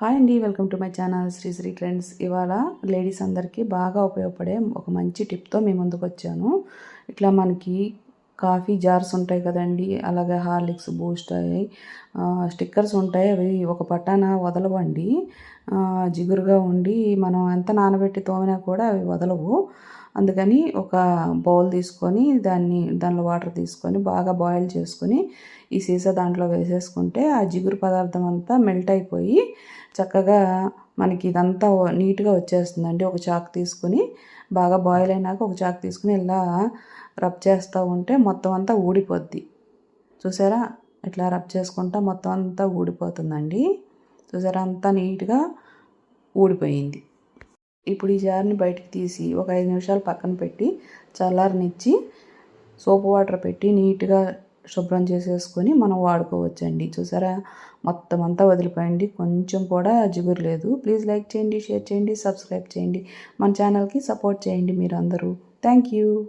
Hi అండి welcome to my channel Sri Sri trends. ఇవాళ ladies అందరికీ బాగా ఉపయోగపడే ఒక మంచి టిప్తో మీ ముందుకు వచ్చాను ఇట్లా మనకి కాఫీ జార్స్ ఉంటాయి కదండి అలాగే హార్లిక్స్ బూస్ట్ అయ్యాయి స్టిక్కర్స్ ఉంటాయి అవి ఒక పట్టాన వదలవండి. జిగురుగా ఉండి మనం ఎంత నానబెట్టి తోమినా కూడా అవి వదలవు. అందుకని ఒక బౌల్ తీసుకొని దాన్ని దానిలో వాటర్ తీసుకొని బాగా బాయిల్ చేసుకొని ఈ సీసా దాంట్లో వేసేసుకుంటే ఆ జిగురు పదార్థం అంతా మెల్ట్ అయిపోయి చక్కగా మనకి ఇదంతా నీట్గా వచ్చేస్తుందండి. ఒక చాక్ తీసుకొని బాగా బాయిల్ అయినాక ఒక చాక్ తీసుకుని ఇలా రబ్ చేస్తూ ఉంటే మొత్తం అంతా ఊడిపోద్ది. చూసారా? ఇట్లా రబ్ చేసుకుంటా మొత్తం అంతా ఊడిపోతుందండి. చూసారా? అంతా నీట్గా ఊడిపోయింది. ఇప్పుడు ఈ జార్ని బయటికి తీసి ఒక ఐదు నిమిషాలు పక్కన పెట్టి చల్లారనిచ్చి సోప్ వాటర్ పెట్టి నీట్గా శుభ్రం చేసేసుకొని మనం వాడుకోవచ్చండి. చూసారా? మొత్తం అంతా వదిలిపోయండి కొంచెం కూడా జిగురు లేదు. ప్లీజ్ లైక్ చేయండి షేర్ చేయండి సబ్స్క్రైబ్ చేయండి. మన ఛానల్కి సపోర్ట్ చేయండి మీరు అందరూ థ్యాంక్ యూ.